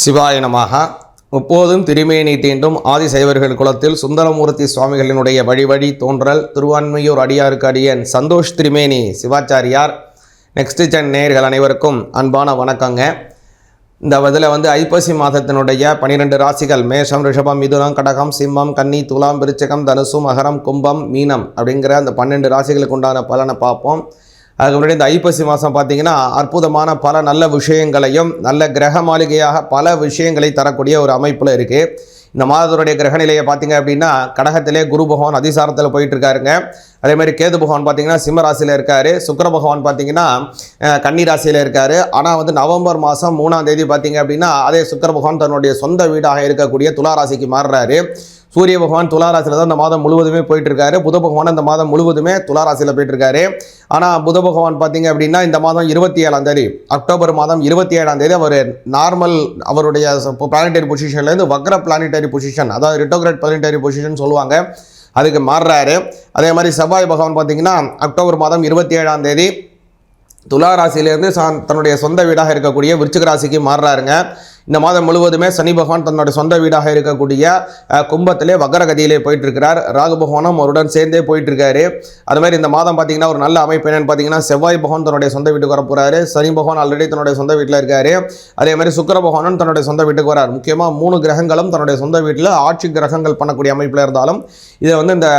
சிவாயனமாக முப்போதும் திருமேனி தீண்டும் ஆதிசைவர்கள் குலத்தில் சுந்தரமூர்த்தி சுவாமிகளினுடைய வழிவழி தோன்றல் திருவான்மையூர் அடியாருக்கு அடியன் சந்தோஷ் திருமேனி சிவாச்சாரியார். நெக்ஸ்ட் சென் நேயர்கள் அனைவருக்கும் அன்பான வணக்கங்க. இந்த இதில் வந்து ஐப்பசி மாதத்தினுடைய பனிரெண்டு ராசிகள் மேஷம் ரிஷபம் மிதுனம் கடகம் சிம்மம் கன்னி துலாம் விருச்சகம் தனுசு மகரம் கும்பம் மீனம் அப்படிங்கிற அந்த பன்னெண்டு ராசிகளுக்கு உண்டான பலனை பார்ப்போம். அதுக்கு முன்னாடி இந்த ஐப்பசி மாதம் பார்த்தீங்கன்னா அற்புதமான பல நல்ல விஷயங்களையும் நல்ல கிரக மாளிகையாக பல விஷயங்களை தரக்கூடிய ஒரு அமைப்பில் இருக்குது இந்த மாதத்துடைய கிரக நிலையை பார்த்தீங்க அப்படின்னா கடகத்திலே குரு பகவான் அதிசாரத்தில் போயிட்டு இருக்காருங்க அதே மாதிரி கேது பகவான் பார்த்தீங்கன்னா சிம்ம ராசியில் இருக்காரு. சுக்கிர பகவான் பார்த்தீங்கன்னா கன்னி ராசியில் இருக்கார். ஆனால் வந்து நவம்பர் மாதம் மூணாம் தேதி பார்த்தீங்க அப்படின்னா அதே சுக்கர பகவான் தன்னுடைய சொந்த வீடாக இருக்கக்கூடிய துலா ராசிக்கு மாறுறாரு. சூரிய பகவான் துளாராசியில் தான் இந்த மாதம் முழுவதுமே போயிட்டு இருக்காரு புத பகவான் இந்த மாதம் முழுவதுமே துளாராசியில் போயிட்டுருக்காரு. போயிட்டு இருக்காரு ஆனால் புத பகவான் பார்த்தீங்க அப்படின்னா இந்த மாதம் இருபத்தி ஏழாம் தேதி அக்டோபர் மாதம் இருபத்தி ஏழாம் தேதி அவர் நார்மல் அவருடைய பிளானட்டரி பொசிஷன்லேருந்து வக்ர பிளானட்டரி பொசிஷன் அதாவது ரிட்டோகிரேட் பிளானட்டரி பொசிஷன் சொல்லுவாங்க. அதுக்கு மாறுறாரு. அதே மாதிரி செவ்வாய் பகவான் பார்த்தீங்கன்னா அக்டோபர் மாதம் இருபத்தி ஏழாம் தேதி துலா ராசியிலேருந்து தன்னுடைய சொந்த வீடாக இருக்கக்கூடிய விருச்சிக ராசிக்கு மாறுறாருங்க. இந்த மாதம் முழுவதுமே சனி பகவான் தன்னுடைய சொந்த வீடாக இருக்கக்கூடிய கும்பத்திலே வக்கரகதியிலே போயிட்டு இருக்கிறார் ராகு பகவானும் அவருடன் சேர்ந்தே போயிட்டு இருக்காரு அது மாதிரி இந்த மாதம் பார்த்தீங்கன்னா ஒரு நல்ல அமைப்பு என்னன்னு பார்த்தீங்கன்னா செவ்வாய் பகவான் தன்னுடைய சொந்த வீட்டுக்கு வர போறாரு சனி பகவான் ஆல்ரெடி தன்னுடைய சொந்த வீட்டில் இருக்காரு. அதே மாதிரி சுக்கர பகவானும் தன்னுடைய சொந்த வீட்டுக்கு வரார். முக்கியமாக மூணு கிரகங்களும் தன்னுடைய சொந்த வீட்டில் ஆட்சி கிரகங்கள் பண்ணக்கூடிய அமைப்பில் இருந்தாலும் இதை வந்து இந்த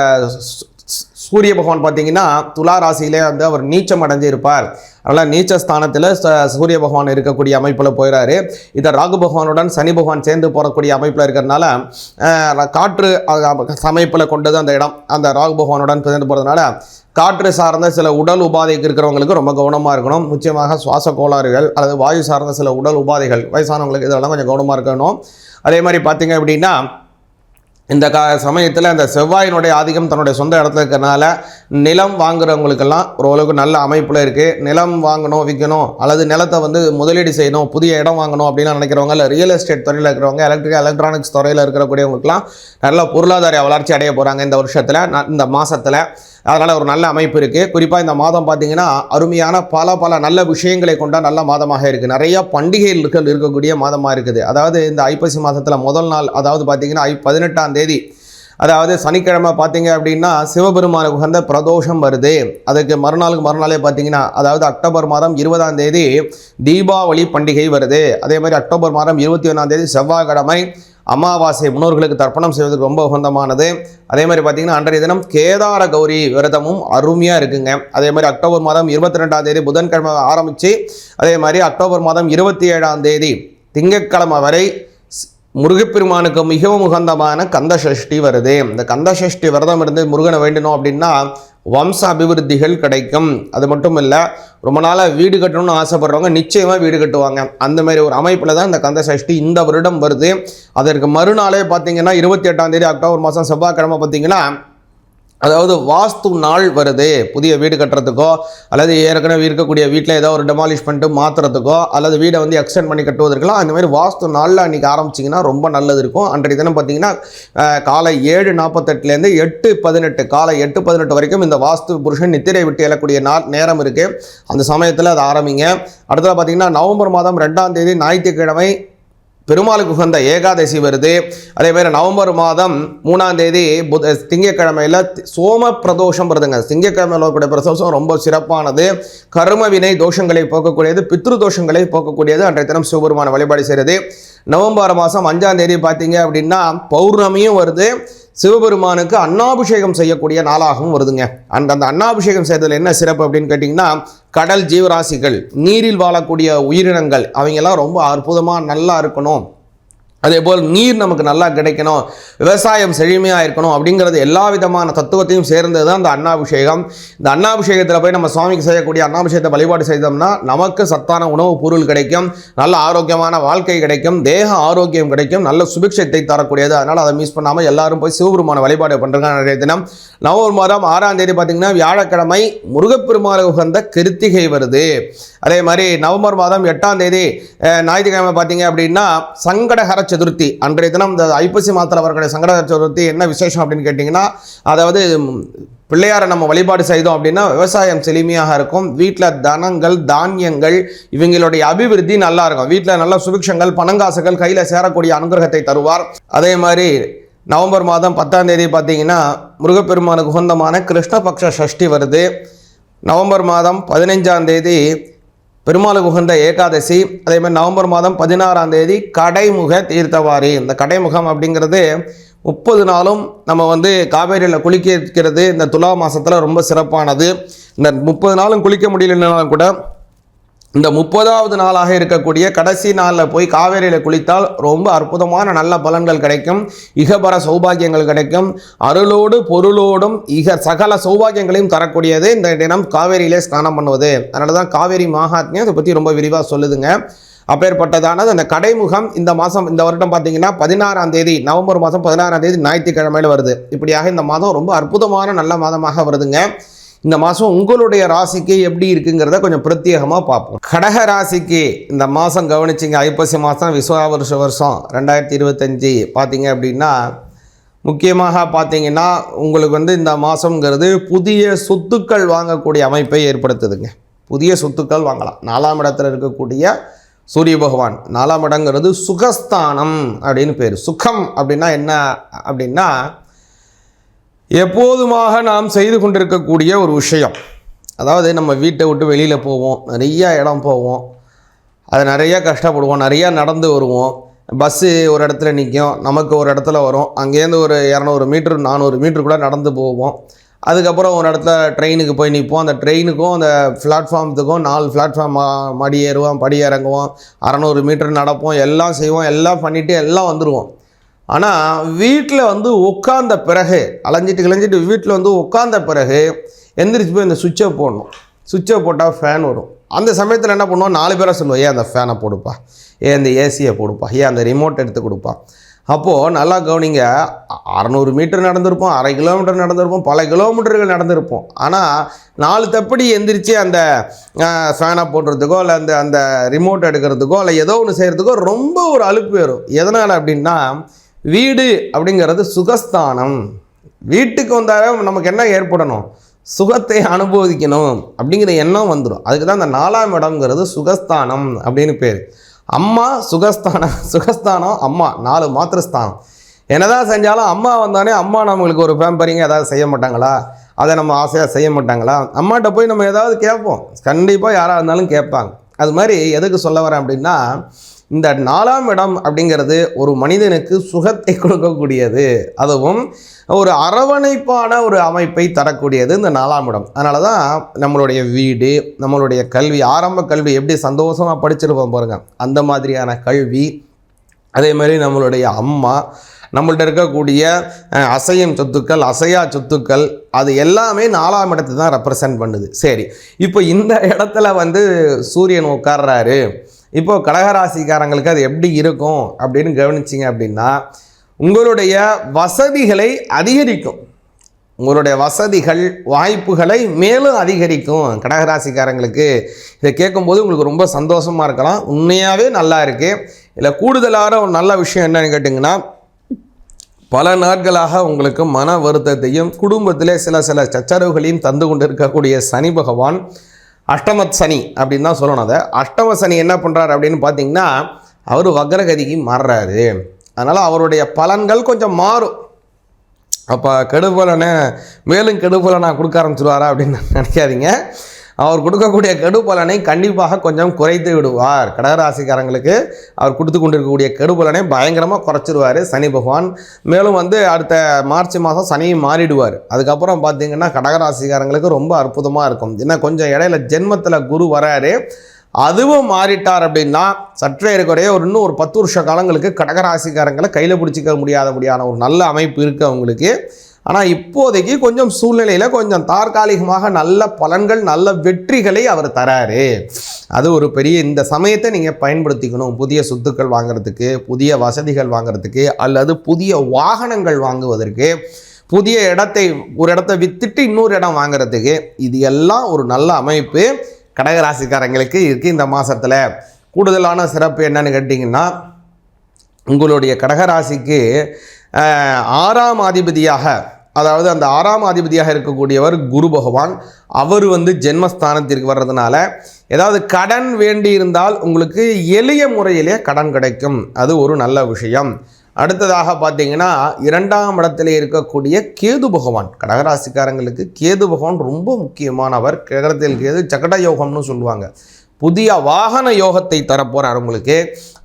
சூரிய பகவான் பார்த்தீங்கன்னா துலா ராசியிலே வந்து அவர் நீச்சம் அடைஞ்சு இருப்பார் அதனால் நீச்ச ஸ்தானத்தில் ச- சூரிய பகவான் இருக்கக்கூடிய அமைப்பில் போயிறாரு. இதை ராகு பகவானுடன் சனி பகவான் சேர்ந்து போகக்கூடிய அமைப்பில் இருக்கிறதுனால காற்று அமைப்பில் கொண்டது அந்த இடம். அந்த ராகு பகவானுடன் சேர்ந்து போகிறதுனால காற்று சார்ந்த சில உடல் உபாதைக்கு இருக்கிறவங்களுக்கு ரொம்ப கவனமாக இருக்கணும். முக்கியமாக சுவாச கோளாறுகள் அல்லது வாயு சார்ந்த சில உடல் உபாதைகள் வயசானவங்களுக்கு இதெல்லாம் கொஞ்சம் கவனமாக இருக்கணும். அதே மாதிரி பார்த்தீங்க அப்படின்னா இந்த கா சமயத்தில் அந்த செவ்வாயினுடைய ஆதிக்கம் தன்னுடைய சொந்த இடத்துல இருக்கிறனால நிலம் வாங்குறவங்களுக்கெல்லாம் ஓரளவுக்கு நல்ல அமைப்பில் இருக்குது நிலம் வாங்கணும் விற்கணும் அல்லது நிலத்தை வந்து முதலீடு செய்யணும் புதிய இடம் வாங்கணும் அப்படின்னு நினைக்கிறவங்க இல்லை ரியல் எஸ்டேட் துறையில் இருக்கிறவங்க எலக்ட்ரிக் எலக்ட்ரானிக்ஸ் துறையில் இருக்கக்கூடியவங்களுக்குலாம் நல்ல பொருளாதார வளர்ச்சி அடைய போகிறாங்க இந்த வருஷத்தில் இந்த மாதத்தில் அதனால் ஒரு நல்ல அமைப்பு இருக்குது குறிப்பாக இந்த மாதம் பார்த்தீங்கன்னா அருமையான பல பல நல்ல விஷயங்களை கொண்ட நல்ல மாதமாக இருக்குது நிறையா பண்டிகைகள் இருக்கக்கூடிய மாதமாக இருக்குது. அதாவது இந்த ஐப்பசி மாதத்தில் முதல் நாள் அதாவது பார்த்தீங்கன்னா ஐ பதினெட்டாம் தேதி. அதாவது சனிக்கிழமை பார்த்தீங்க அப்படின்னா சிவபெருமானுக்கு உகந்த பிரதோஷம் வருது. அதுக்கு மறுநாளுக்கு மறுநாளே பார்த்தீங்கன்னா அதாவது அக்டோபர் மாதம் இருபதாம் தேதி தீபாவளி பண்டிகை வருது. அதே மாதிரி அக்டோபர் மாதம் இருபத்தி ஒன்றாம் தேதி செவ்வாய்க்கிழமை அமாவாசை முன்னோர்களுக்கு தர்ப்பணம் செய்வதற்கு ரொம்ப உகந்தமானது. அதே மாதிரி பார்த்தீங்கன்னா அன்றைய தினம் கேதார கௌரி விரதமும் அருமையாக இருக்குங்க. அதே மாதிரி அக்டோபர் மாதம் இருபத்தி ரெண்டாம் தேதி புதன்கிழமை ஆரம்பித்து அதே மாதிரி அக்டோபர் மாதம் இருபத்தி ஏழாம் தேதி திங்கட்கிழமை வரை முருகப்பெருமானுக்கு மிகவும் உகந்தமான கந்த சஷ்டி வருது. இந்த கந்த சஷ்டி விரதம் இருந்து முருகனை வேண்டணும் அப்படின்னா வம்ச அபிவிருத்திகள் கிடைக்கும். அது மட்டும் இல்லை ரொம்ப நாளாக வீடு கட்டணும்னு ஆசைப்படுறவங்க நிச்சயமாக வீடு கட்டுவாங்க. அந்த மாதிரி ஒரு அமைப்பில் தான் இந்த கந்த சஷ்டி இந்த வருடம் வருது. அதற்கு மறுநாளே பார்த்தீங்கன்னா இருபத்தி எட்டாம் தேதி அக்டோபர் மாதம் செவ்வாய்க்கிழமை பார்த்தீங்கன்னா அதாவது வாஸ்து நாள் வருது புதிய வீடு கட்டுறதுக்கோ அல்லது ஏற்கனவே இருக்கக்கூடிய வீட்டில் ஏதோ ஒரு டெமாலிஷ் பண்ணிட்டு மாற்றுறதுக்கோ அல்லது வீடை வந்து எக்ஸ்டெண்ட் பண்ணி கட்டுவதற்கெல்லாம் அந்த மாதிரி வாஸ்து நாளில் அன்றைக்கி ஆரம்பிச்சிங்கன்னா ரொம்ப நல்லது இருக்கும். அன்றைய தினம் பார்த்தீங்கன்னா காலை ஏழு நாற்பத்தெட்டுலேருந்து எட்டு பதினெட்டு காலை எட்டு பதினெட்டு வரைக்கும் இந்த வாஸ்து புருஷன் நித்திரை விட்டு எழக்கூடிய நாள் நேரம் இருக்குது அந்த சமயத்தில் அதை ஆரம்பிங்க. அடுத்தது பார்த்தீங்கன்னா நவம்பர் மாதம் ரெண்டாம் தேதி ஞாயிற்றுக்கிழமை பெருமாளுக்கு உகந்த ஏகாதசி வருது. அதே மாதிரி நவம்பர் மாதம் மூணாம் தேதி புத திங்கக்கிழமையில் சோம பிரதோஷம் வருதுங்க. திங்கக்கிழமையில் வரக்கூடிய பிரதோஷம் ரொம்ப சிறப்பானது. கர்ம வினை தோஷங்களை போக்கக்கூடியது பித்ரு தோஷங்களை போக்கக்கூடியது. அன்றைய தினம் சிவபெருமான வழிபாடு செய்கிறது நவம்பர் மாதம் அஞ்சாம் தேதி பார்த்தீங்க அப்படின்னா பௌர்ணமியும் வருது. சிவபெருமானுக்கு அன்னாபிஷேகம் செய்யக்கூடிய நாளாகவும் வருதுங்க. அந்த அந்த அன்னாபிஷேகம் செய்ததில் என்ன சிறப்பு அப்படின்னு கேட்டிங்கன்னா கடல் ஜீவராசிகள் நீரில் வாழக்கூடிய உயிரினங்கள் அவங்கெல்லாம் ரொம்ப அற்புதமாக நல்லா இருக்கணும். அதே போல் நீர் நமக்கு நல்லா கிடைக்கணும் விவசாயம் செழுமையாக இருக்கணும் அப்படிங்கிறது எல்லா விதமான தத்துவத்தையும் சேர்ந்தது தான் இந்த அன்னாபிஷேகம். இந்த அன்னாபிஷேகத்தில் போய் நம்ம சுவாமிக்கு செய்யக்கூடிய அன்னாபிஷேகத்தை வழிபாடு செய்தோம்னா நமக்கு சத்தான உணவுப் பொருள் கிடைக்கும் நல்ல ஆரோக்கியமான வாழ்க்கை கிடைக்கும் தேக ஆரோக்கியம் கிடைக்கும் நல்ல சுபிக்ஷத்தை தரக்கூடியது. அதனால் அதை மிஸ் பண்ணாமல் எல்லாரும் போய் சிவபெருமான வழிபாடு பண்ணுறாங்க நிறைய தினம். நவம்பர் மாதம் ஆறாம் தேதி பார்த்தீங்கன்னா வியாழக்கிழமை முருகப்பெருமாள் உகந்த கிருத்திகை வருது. அதே மாதிரி நவம்பர் மாதம் எட்டாம் தேதி ஞாயிற்றுக்கிழமை பார்த்தீங்க அப்படின்னா சங்கடகர சதுர்த்தி. அன்றைய தினம் இந்த ஐப்பசி மாதத்தில் வரக்கூடிய சங்கடகர சதுர்த்தி என்ன விசேஷம் அப்படின்னு கேட்டிங்கன்னா அதாவது பிள்ளையாரை நம்ம வழிபாடு செய்தோம் அப்படின்னா விவசாயம் செழுமையாக இருக்கும். வீட்டில் தனங்கள் தானியங்கள் இவங்களுடைய அபிவிருத்தி நல்லா இருக்கும். வீட்டில் நல்ல சுபிக்ஷங்கள் பணங்காசுகள் கையில் சேரக்கூடிய அனுகிரகத்தை தருவார். அதே மாதிரி நவம்பர் மாதம் பத்தாம் தேதி பார்த்தீங்கன்னா முருகப்பெருமானுக்கு உகந்தமான கிருஷ்ணபக்ஷ சஷ்டி வருது. நவம்பர் மாதம் பதினைஞ்சாம் தேதி பெருமாளுக்கு உகந்த ஏகாதசி அதே மாதிரி நவம்பர் மாதம் பதினாறாம் தேதி கடைமுக தீர்த்தவாரி. இந்த கடைமுகம் அப்படிங்கிறது முப்பது நாளும் நம்ம வந்து காவேரியில் குளிக்க இருக்கிறது இந்த துலா மாதத்தில் ரொம்ப சிறப்பானது. இந்த முப்பது நாளும் குளிக்க முடியலனாலும் கூட இந்த முப்பதாவது நாளாக இருக்கக்கூடிய கடைசி நாளில் போய் காவேரியில் குளித்தால் ரொம்ப அற்புதமான நல்ல பலன்கள் கிடைக்கும். இகபர சௌபாகியங்கள் கிடைக்கும். அருளோடு பொருளோடும் இக சகல சௌபாகியங்களையும் தரக்கூடியது இந்த தினம் காவேரியிலே ஸ்நானம் பண்ணுவது. அதனால தான் காவேரி மகாத்மியம் இதை பற்றி ரொம்ப விரிவாக சொல்லுதுங்க. அப்பேற்பட்டதானது அந்த கடைமுகம் இந்த மாதம் இந்த வருடம் பார்த்தீங்கன்னா பதினாறாம் தேதி நவம்பர் மாதம் பதினாறாம் தேதி ஞாயிற்றுக்கிழமையில் வருது. இப்படியாக இந்த மாதம் ரொம்ப அற்புதமான நல்ல மாதமாக வருதுங்க. இந்த மாதம் உங்களுடைய ராசிக்கு எப்படி இருக்குங்கிறத கொஞ்சம் பிரத்யேகமாக பார்ப்போம். கடக ராசிக்கு இந்த மாதம் கவனிச்சிங்க. ஐப்பசி மாதம் விஸ்வாவருஷ வருஷம் ரெண்டாயிரத்தி இருபத்தஞ்சி. பார்த்தீங்க அப்படின்னா முக்கியமாக பார்த்தீங்கன்னா உங்களுக்கு வந்து இந்த மாதங்கிறது புதிய சொத்துக்கள் வாங்கக்கூடிய அமைப்பை ஏற்படுத்துதுங்க. புதிய சொத்துக்கள் வாங்கலாம். நாலாம் இடத்துல இருக்கக்கூடிய சூரிய பகவான். நாலாம் இடங்கிறது சுகஸ்தானம் அப்படின்னு பேர். சுகம் அப்படின்னா என்ன? அப்படின்னா எப்போதுமாக நாம் செய்து கொண்டிருக்கக்கூடிய ஒரு விஷயம். அதாவது நம்ம வீட்டை விட்டு வெளியில் போவோம் நிறையா இடம் போவோம் அது நிறையா கஷ்டப்படுவோம் நிறையா நடந்து வருவோம். பஸ்ஸு ஒரு இடத்துல நிற்கும் நமக்கு ஒரு இடத்துல வரும். அங்கேருந்து ஒரு இரநூறு மீட்ரு நானூறு மீட்ரு கூட நடந்து போவோம். அதுக்கப்புறம் ஒரு இடத்துல ட்ரெயினுக்கு போய் நிற்போம். அந்த ட்ரெயினுக்கும் அந்த பிளாட்ஃபார்ம்த்துக்கும் நாலு பிளாட்ஃபார்ம் மடி ஏறுவோம் படி இறங்குவோம் அறநூறு மீட்டர் நடப்போம் எல்லாம் செய்வோம் எல்லாம் பண்ணிவிட்டு எல்லாம் வந்துடுவோம் ஆனால் வீட்டில் வந்து உட்காந்த பிறகு அலைஞ்சிட்டு கிளைஞ்சிட்டு வீட்டில் வந்து உட்காந்த பிறகு எந்திரிச்சு போய் இந்த சுவிட்சை போடணும். சுவிட்சை போட்டால் ஃபேன் வரும். அந்த சமயத்தில் என்ன பண்ணுவோம்? நாலு பேராக சொல்லுவோம் ஏன் அந்த ஃபேனை போடுப்பா? ஏன் அந்த ஏசியை போடுப்பா? ஏன் அந்த ரிமோட் எடுத்து கொடுப்பா? அப்போது நல்லா கவனிங்க அறநூறு மீட்டர் நடந்திருப்போம் அரை கிலோமீட்டர் நடந்திருப்போம் பல கிலோமீட்டர்கள் நடந்திருப்போம் ஆனால் நாலு தப்படி எந்திரிச்சு அந்த ஃபேனை போடுறதுக்கோ இல்லை அந்த அந்த ரிமோட் எடுக்கிறதுக்கோ இல்லை ஏதோ ஒன்று செய்கிறதுக்கோ ரொம்ப ஒரு அலுப்பு வரும் எதனால் அப்படின்னா வீடு அப்படிங்கிறது சுகஸ்தானம். வீட்டுக்கு வந்தாலும் நமக்கு என்ன ஏற்படணும்? சுகத்தை அனுபவிக்கணும் அப்படிங்கிற எண்ணம் வந்துடும் அதுக்கு தான் அந்த நாலாம் இடம்ங்கிறது சுகஸ்தானம் அப்படின்னு பேர். அம்மா சுகஸ்தானம் சுகஸ்தானம் அம்மா நாலு மாத்திரஸ்தானம். என்னதான் செஞ்சாலும் அம்மா வந்தானே அம்மா நம்மளுக்கு ஒரு பேம்பரிங்க ஏதாவது செய்ய மாட்டாங்களா? அதை நம்ம ஆசையாக செய்ய மாட்டாங்களா? அம்மாட்ட போய் நம்ம ஏதாவது கேட்போம். கண்டிப்பாக யாராக இருந்தாலும் கேட்பாங்க. அது மாதிரி எதுக்கு சொல்ல வரேன் அப்படின்னா இந்த நாலாம் இடம் அப்படிங்கிறது ஒரு மனிதனுக்கு சுகத்தை கொடுக்கக்கூடியது. அதுவும் ஒரு அரவணைப்பான ஒரு அமைப்பை தரக்கூடியது இந்த நாலாம் இடம். அதனால தான் நம்மளுடைய வீடு நம்மளுடைய கல்வி ஆரம்ப கல்வி எப்படி சந்தோஷமாக படிச்சிருப்போம் பாருங்கள் அந்த மாதிரியான கல்வி அதே மாதிரி நம்மளுடைய அம்மா நம்மள்ட்ட இருக்கக்கூடிய அசையும் சொத்துக்கள் அசையா சொத்துக்கள் அது எல்லாமே நாலாம் இடத்தை தான் ரெப்ரசன்ட் பண்ணுது. சரி இப்போ இந்த இடத்துல வந்து சூரியன் உட்கார்றாரு. இப்போது கடகராசிக்காரங்களுக்கு அது எப்படி இருக்கும் அப்படின்னு கவனிச்சிங்க அப்படின்னா உங்களுடைய வசதிகளை அதிகரிக்கும். உங்களுடைய வசதிகள் வாய்ப்புகளை மேலும் அதிகரிக்கும். கடகராசிக்காரங்களுக்கு இதை கேட்கும்போது உங்களுக்கு ரொம்ப சந்தோஷமாக இருக்கலாம். உண்மையாகவே நல்லா இருக்குது இதில் கூடுதலான ஒரு நல்ல விஷயம் என்னன்னு கேட்டிங்கன்னா பல நாட்களாக உங்களுக்கு மன வருத்தத்தையும் குடும்பத்திலே சில சில சச்சரவுகளையும் தந்து கொண்டு இருக்கக்கூடிய சனி பகவான் அஷ்டமத் சனி அப்படின்னு தான் சொல்லணும் அதை. அஷ்டம சனி என்ன பண்ணுறாரு அப்படின்னு பார்த்தீங்கன்னா அவர் வக்ரகதிக்கு மாறுறாரு. அதனால் அவருடைய பலன்கள் கொஞ்சம் மாறும். அப்போ கெடுபலனை மேலும் கெடுபலனை கொடுக்க ஆரம்பிச்சிருவாரா அப்படின்னு நினைக்காதீங்க. அவர் கொடுக்கக்கூடிய கெடுபலனை கண்டிப்பாக கொஞ்சம் குறைத்து விடுவார். கடகராசிக்காரங்களுக்கு அவர் கொடுத்து கொண்டிருக்கக்கூடிய கெடுபலனை பயங்கரமாக குறைச்சிருவார். சனி பகவான் மேலும் வந்து அடுத்த மார்ச் மாதம் சனியும் மாறிடுவார். அதுக்கப்புறம் பார்த்தீங்கன்னா கடகராசிக்காரங்களுக்கு ரொம்ப அற்புதமாக இருக்கும். ஏன்னா கொஞ்சம் இடையில ஜென்மத்தில் குரு வராரு. அதுவும் மாறிட்டார் அப்படின்னா சற்றே இருக்கிறே ஒரு இன்னும் ஒரு பத்து வருஷ காலங்களுக்கு கடகராசிக்காரங்களை கையில் பிடிச்சிக்க முடியாதபடியான ஒரு நல்ல அமைப்பு இருக்குது அவங்களுக்கு. ஆனால் இப்போதைக்கு கொஞ்சம் சூழ்நிலையில் கொஞ்சம் தற்காலிகமாக நல்ல பலன்கள் நல்ல வெற்றிகளை அவர் தராரு. அது ஒரு பெரிய இந்த சமயத்தை நீங்கள் பயன்படுத்திக்கணும். புதிய சொத்துக்கள் வாங்குறதுக்கு புதிய வசதிகள் வாங்குறதுக்கு அல்லது புதிய வாகனங்கள் வாங்குவதற்கு புதிய இடத்தை ஒரு இடத்த வித்துட்டு இன்னொரு இடம் வாங்குறதுக்கு இது எல்லாம் ஒரு நல்ல அமைப்பு கடகராசிக்காரங்களுக்கு இருக்குது இந்த மாதத்தில் கூடுதலான சிறப்பு என்னன்னு கேட்டிங்கன்னா உங்களுடைய கடகராசிக்கு ஆறாம் அதிபதியாக அதாவது அந்த ஆறாம் அதிபதியாக இருக்கக்கூடியவர் குரு பகவான் அவர் வந்து ஜென்மஸ்தானத்திற்கு வர்றதுனால ஏதாவது கடன் வேண்டி இருந்தால் உங்களுக்கு எளிய முறையிலே கடன் கிடைக்கும். அது ஒரு நல்ல விஷயம். அடுத்ததாக பார்த்தீங்கன்னா இரண்டாம் இடத்துல இருக்கக்கூடிய கேது பகவான் கடகராசிக்காரங்களுக்கு கேது பகவான் ரொம்ப முக்கியமானவர். கிரகத்தில் கேது சக்கட யோகம்னு சொல்லுவாங்க. புதிய வாகன யோகத்தை தரப்போகிறார் உங்களுக்கு.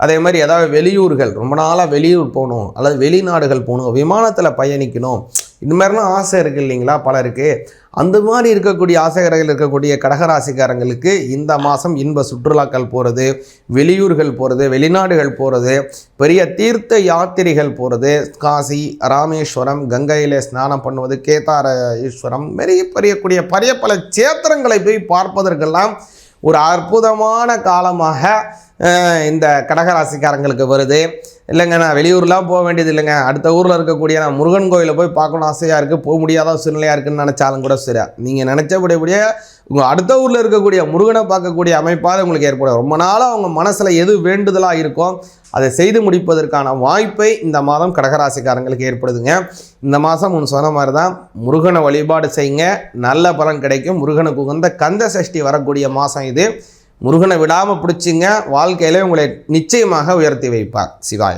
அதே மாதிரி ஏதாவது வெளியூர்கள் ரொம்ப நாளாக வெளியூர் போகணும் அல்லது வெளிநாடுகள் போகணும் விமானத்தில் பயணிக்கணும். இந்த மாதிரிலாம் ஆசை இருக்குது இல்லைங்களா? பலருக்கு. அந்த மாதிரி இருக்கக்கூடிய ஆசைகர்கள் இருக்கக்கூடிய கடகராசிக்காரங்களுக்கு இந்த மாதம் இன்ப சுற்றுலாக்கள் போகிறது வெளியூர்கள் போகிறது வெளிநாடுகள் போகிறது பெரிய தீர்த்த யாத்திரைகள் போகிறது காசி ராமேஸ்வரம் கங்கையிலே ஸ்நானம் பண்ணுவது கேதார ஈஸ்வரம் பெரிய பெரியக்கூடிய பரிய பல சேத்திரங்களை போய் பார்ப்பதற்கெல்லாம் ஒரு அற்புதமான காலமாக இந்த கடகராசிக்காரங்களுக்கு வருது. இல்லைங்க நான் வெளியூர்லாம் போக வேண்டியது இல்லைங்க. அடுத்த ஊரில் இருக்கக்கூடிய நான் முருகன் கோயிலை போய் பார்க்கணும் ஆசையாக இருக்குது போக முடியாத சூழ்நிலையாக இருக்குதுன்னு நினச்சாலும் கூட சரி நீங்கள் நினச்சபடியே உங்கள் அடுத்த ஊரில் இருக்கக்கூடிய முருகனை பார்க்கக்கூடிய அமைப்பாக உங்களுக்கு ஏற்படும். ரொம்ப நாளாக அவங்க மனசில் எது வேண்டுதலாக இருக்கோ அதை செய்து முடிப்பதற்கான வாய்ப்பை இந்த மாதம் கடகராசிக்காரங்களுக்கு ஏற்படுதுங்க. இந்த மாதம் முன் சொன்ன மாதிரி தான் முருகனை வழிபாடு செய்யுங்க. நல்ல பலன் கிடைக்கும். முருகனுக்கு உகந்த கந்த சஷ்டி வரக்கூடிய மாதம் இது. முருகனை விடாமல் பிடிச்சிங்க வாழ்க்கையில உங்களை நிச்சயமாக உயர்த்தி வைப்பார். சிவாய